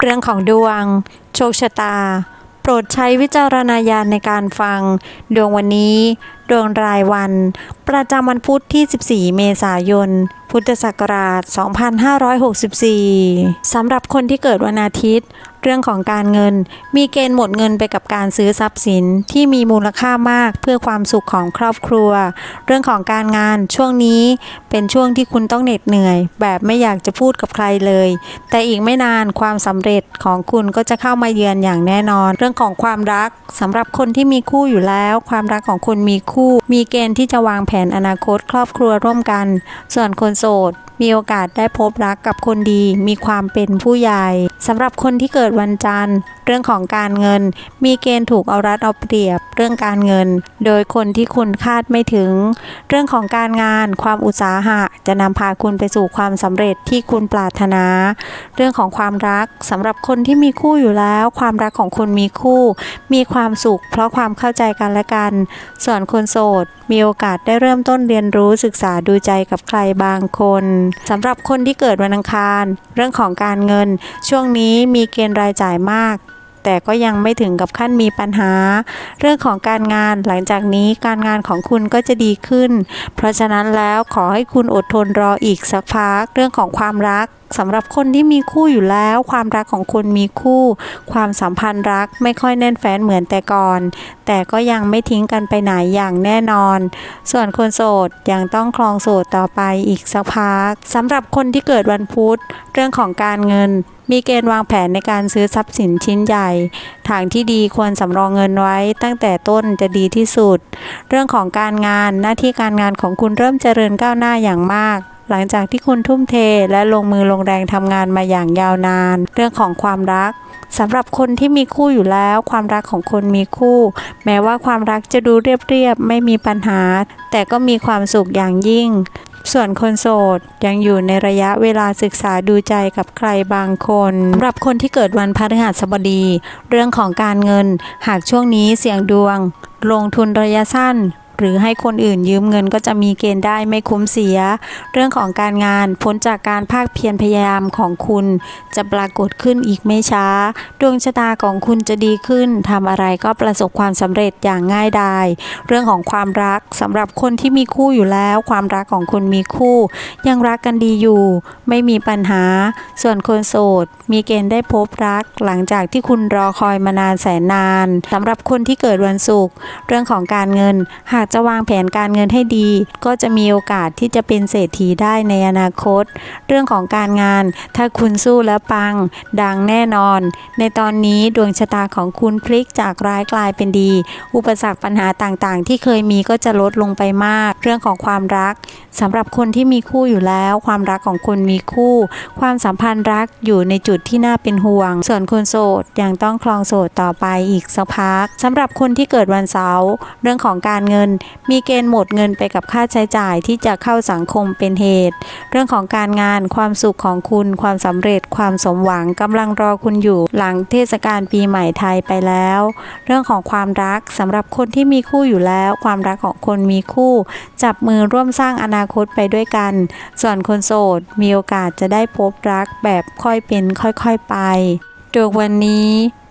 เรื่องของดวง โชคชะตา โปรดใช้วิจารณญาณในการฟัง ดวงวันนี้ ดวงรายวัน ประจำวันพุธที่ 14 เมษายน พุทธศักราช 2564 สำหรับคนที่เกิดวันอาทิตย์ เรื่องของการเงิน มีเกณฑ์หมดเงินไปกับการซื้อทรัพย์สินที่มีมูลค่ามากเพื่อความสุขของครอบครัว เรื่องของการงานช่วงนี้เป็นช่วงที่คุณต้องเหน็ดเหนื่อย แบบไม่อยากจะพูดกับใครเลย แต่อีกไม่นานความสำเร็จของคุณก็จะเข้ามาเยือนอย่างแน่นอน เรื่องของความรักสำหรับคนที่มีคู่อยู่แล้ว ความรักของคุณมีคู่ มีเกณฑ์ที่จะวางแผนอนาคต ครอบครัวร่วมกัน ส่วนคนโสด มีโอกาสได้พบรักกับคนดี มีความเป็นผู้ใหญ่สำหรับคนที่เกิดวันจันทร์ เรื่องของการเงิน มีเกณฑ์ถูกเอารัดเอาเปรียบ เรื่องการเงิน โดยคนที่คุณคาดไม่ถึง เรื่องของการงาน ความอุตสาหะ จะนำพาคุณไปสู่ความสำเร็จที่คุณปรารถนา เรื่องของความรักสำหรับคนที่มีคู่อยู่แล้ว ความรักของคุณมีคู่ มีความสุข เพราะความเข้าใจกันและกัน ส่วนคนโสด มีโอกาสได้เริ่มต้นเรียนรู้ศึกษาดูใจกับใครบางคนสำหรับคนที่เกิดวันอังคาร เรื่องของการเงิน ช่วงนี้มีเกณฑ์รายจ่ายมาก แต่ก็ยังไม่ถึงกับขั้นมีปัญหา เรื่องของการงานหลังจากนี้การงานของคุณก็จะดีขึ้น เพราะฉะนั้นแล้วขอให้คุณอดทนรออีกสักพักเรื่องของความรักสำหรับคนที่มีคู่อยู่แล้ว ความรักของคุณมีคู่ ความสัมพันธ์รักไม่ค่อยแน่นแฟนเหมือนแต่ก่อน แต่ก็ยังไม่ทิ้งกันไปไหนอย่างแน่นอน ส่วนคนโสดยังต้องคลองโสดต่อไปอีกสักพักสำหรับคนที่เกิดวันพุธเรื่องของการเงินมีเกณฑ์วางแผนในการซื้อทรัพย์สินชิ้นใหญ่ทางที่ดีควรสำรองเงินไว้ ตั้งแต่ต้นจะดีที่สุด เรื่องของการงานหน้าที่การงานของคุณเริ่มเจริญก้าวหน้าอย่างมากหลังจากที่คุณทุ่มเทและลงมือลงแรงทำงานมาอย่างยาวนาน เรื่องของความรักสำหรับคนที่มีคู่อยู่แล้ว ความรักของคนมีคู่ แม้ว่าความรักจะดูเรียบๆไม่มีปัญหา แต่ก็มีความสุขอย่างยิ่ง ส่วนคนโสดยังอยู่ในระยะเวลาศึกษาดูใจกับใครบางคนสำหรับคนที่เกิดวันพฤหัสบดี เรื่องของการเงิน หากช่วงนี้เสี่ยงดวง ลงทุนระยะสั้น หรือให้คนอื่นยืมเงินก็จะมีเกณฑ์ได้ไม่คุ้มเสีย เรื่องของการงานพ้นจากการภาคเพียรพยายามของคุณ จะปรากฏขึ้นอีกไม่ช้า ดวงชะตาของคุณจะดีขึ้นทำอะไรก็ประสบความสำเร็จอย่างง่ายดายเรื่องของความรักสำหรับคนที่มีคู่อยู่แล้ว ความรักของคุณมีคู่ ยังรักกันดีอยู่ ไม่มีปัญหา ส่วนคนโสด มีเกณฑ์ได้พบรัก หลังจากที่คุณรอคอยมานานแสนนานสำหรับคนที่เกิดวันศุกร์เรื่องของการเงินหากจะวางแผนการเงินให้ดี ก็จะมีโอกาสที่จะเป็นเศรษฐีได้ในอนาคต เรื่องของการงาน ถ้าคุณสู้และปัง ดังแน่นอน ในตอนนี้ดวงชะตาของคุณพลิกจากร้ายกลายเป็นดี อุปสรรคปัญหาต่างๆ ที่เคยมีก็จะลดลงไปมาก เรื่องของความรักสำหรับคนที่มีคู่อยู่แล้ว ความรักของคุณมีคู่ ความสัมพันธ์รักอยู่ในจุดที่น่าเป็นห่วง ส่วนคนโสดยังต้องคลองโสดต่อไปอีกสักพักสำหรับคนที่เกิดวันเสาร์เรื่องของการเงินมีเกณฑ์หมดเงินไปกับค่าใช้จ่ายที่จะเข้าสังคมเป็นเหตุ เรื่องของการงานความสุขของคุณ ความสำเร็จ ความสมหวังกำลังรอคุณอยู่หลังเทศกาลปีใหม่ไทยไปแล้ว เรื่องของความรักสำหรับคนที่มีคู่อยู่แล้ว ความรักของคนมีคู่ จับมือร่วมสร้างอนาคตไปด้วยกัน ส่วนคนโสดมีโอกาสจะได้พบรักแบบค่อยเป็นค่อยๆไปดวงวันนี้